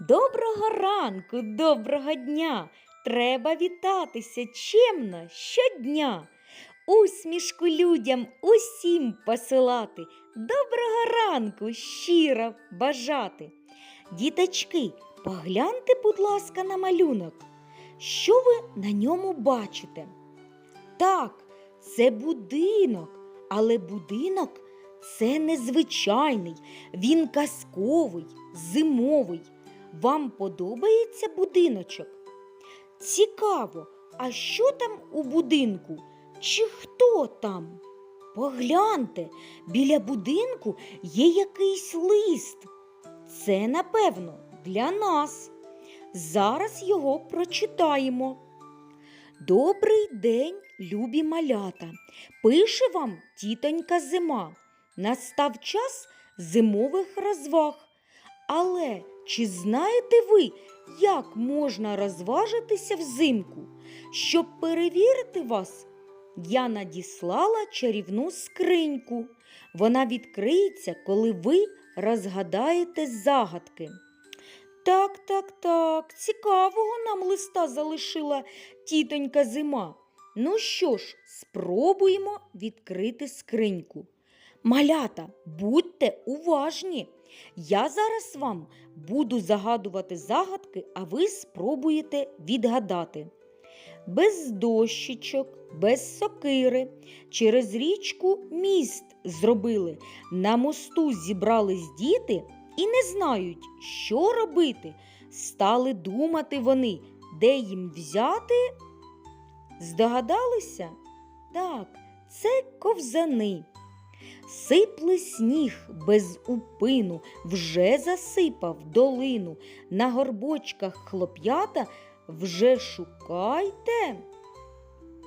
Доброго ранку, доброго дня! Треба вітатися чемно щодня. Усмішку людям усім посилати, доброго ранку щиро бажати. Діточки, погляньте, будь ласка, на малюнок. Що ви на ньому бачите? Так, це будинок, але будинок це незвичайний, він казковий, зимовий. Вам подобається будиночок? Цікаво, а що там у будинку? Чи хто там? Погляньте, біля будинку є якийсь лист. Це, напевно, для нас. Зараз його прочитаємо. Добрий день, любі малята. Пише вам тітонька зима. Настав час зимових розваг. Але чи знаєте ви, як можна розважитися взимку? Щоб перевірити вас, я надіслала чарівну скриньку. Вона відкриється, коли ви розгадаєте загадки. Так, так, так, цікавого нам листа залишила тітонька зима. Ну що ж, спробуємо відкрити скриньку. Малята, будьте уважні. Я зараз вам буду загадувати загадки, а ви спробуєте відгадати. Без дощечок, без сокири, через річку міст зробили. На мосту зібрались діти і не знають, що робити. Стали думати вони, де їм взяти. Здогадалися? Так, це ковзани. Сипле сніг без упину, вже засипав долину. На горбочках хлоп'ята вже шукайте.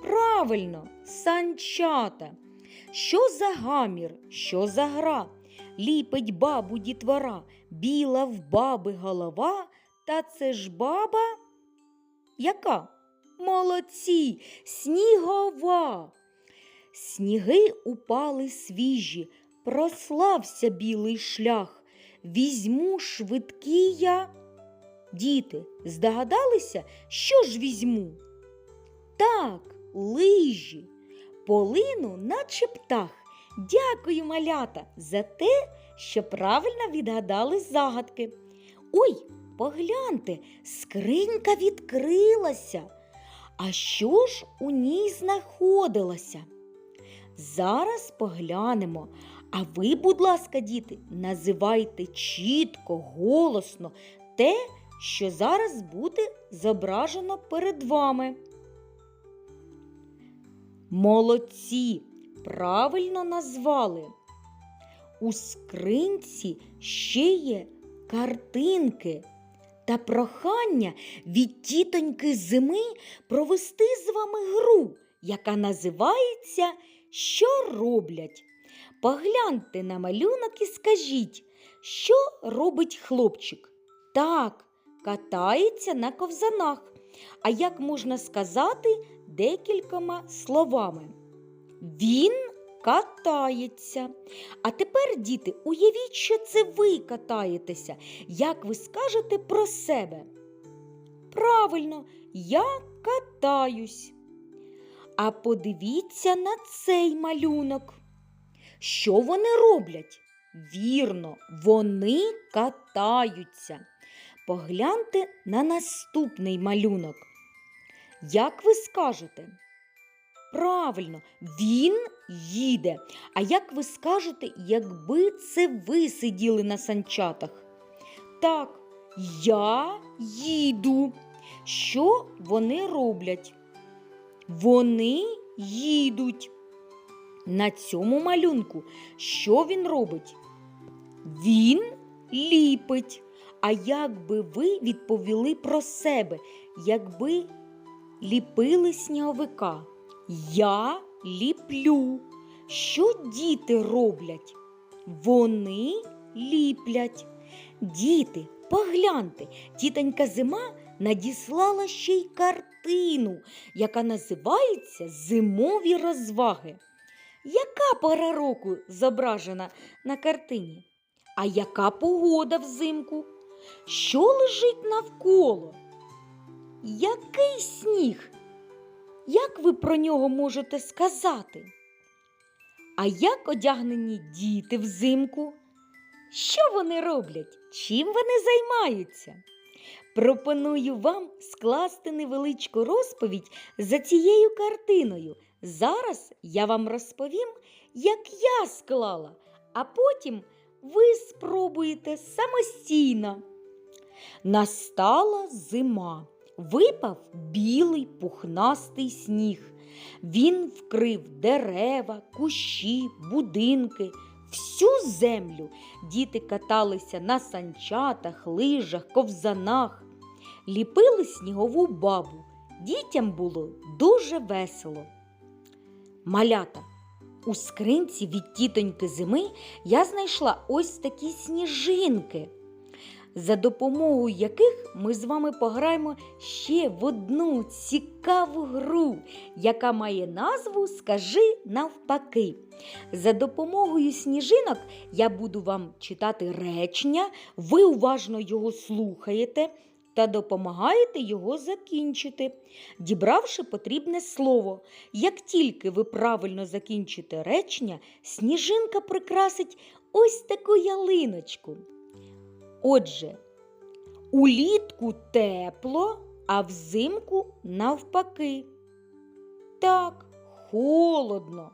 Правильно, санчата. Що за гамір, що за гра? Ліпить бабу дітвора, біла в баби голова, та це ж баба. Яка? Молодці, снігова. Сніги упали свіжі, прослався білий шлях. Візьму швидкий я. Діти, здогадалися, що ж візьму? Так, лижі, полину, наче птах. Дякую, малята, за те, що правильно відгадали загадки. Ой, погляньте, скринька відкрилася. А що ж у ній знаходилося? Зараз поглянемо. А ви, будь ласка, діти, називайте чітко, голосно те, що зараз буде зображено перед вами. Молодці, правильно назвали. У скринці ще є картинки та прохання від тітоньки зими провести з вами гру, яка називається Що роблять? Погляньте на малюнок і скажіть, що робить хлопчик? Так, катається на ковзанах. А як можна сказати декількома словами? Він катається. А тепер, діти, уявіть, що це ви катаєтеся. Як ви скажете про себе? Правильно, я катаюсь. А подивіться на цей малюнок. Що вони роблять? Вірно, вони катаються. Погляньте на наступний малюнок. Як ви скажете? Правильно, він їде. А як ви скажете, якби це ви сиділи на санчатах? Так, я їду. Що вони роблять? Вони їдуть. На цьому малюнку що він робить? Він ліпить. А як би ви відповіли про себе, якби ліпили сніговика? Я ліплю. Що діти роблять? Вони ліплять. Діти, погляньте, тітонька зима надіслала ще й картину, яка називається Зимові розваги. Яка пора року зображена на картині? А яка погода взимку? Що лежить навколо? Який сніг? Як ви про нього можете сказати? А як одягнені діти взимку? Що вони роблять? Чим вони займаються? Пропоную вам скласти невеличку розповідь за цією картиною. Зараз я вам розповім, як я склала, а потім ви спробуєте самостійно. Настала зима. Випав білий пухнастий сніг. Він вкрив дерева, кущі, будинки, всю землю. Діти каталися на санчатах, лижах, ковзанах, ліпили снігову бабу. Дітям було дуже весело. Малята. У скринці від тітоньки зими я знайшла ось такі сніжинки, за допомогою яких ми з вами пограємо ще в одну цікаву гру, яка має назву Скажи навпаки. За допомогою сніжинок я буду вам читати речення, ви уважно його слухаєте та допомагаєте його закінчити, дібравши потрібне слово. Як тільки ви правильно закінчите речення, сніжинка прикрасить ось таку ялиночку. Отже, улітку тепло, а взимку навпаки. Так, холодно.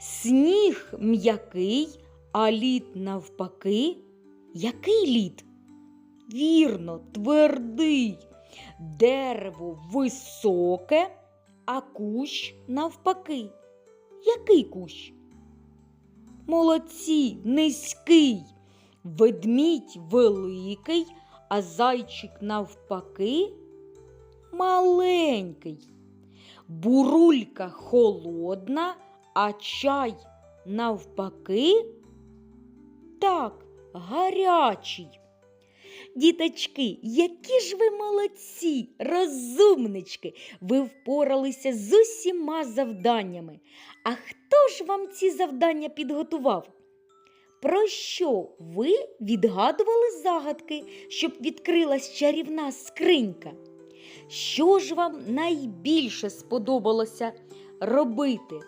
Сніг м'який, а лід навпаки. Який лід? Вірно, твердий. Дерево високе, а кущ навпаки. Який кущ? Молодці, низький. Ведмідь великий, а зайчик навпаки маленький. Бурулька холодна, а чай навпаки так гарячий. Діточки, які ж ви молодці, розумнички, ви впоралися з усіма завданнями. А хто ж вам ці завдання підготував? Про що ви відгадували загадки, щоб відкрилась чарівна скринька? Що ж вам найбільше сподобалося робити?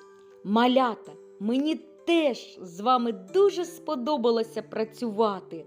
Малята, мені теж з вами дуже сподобалося працювати.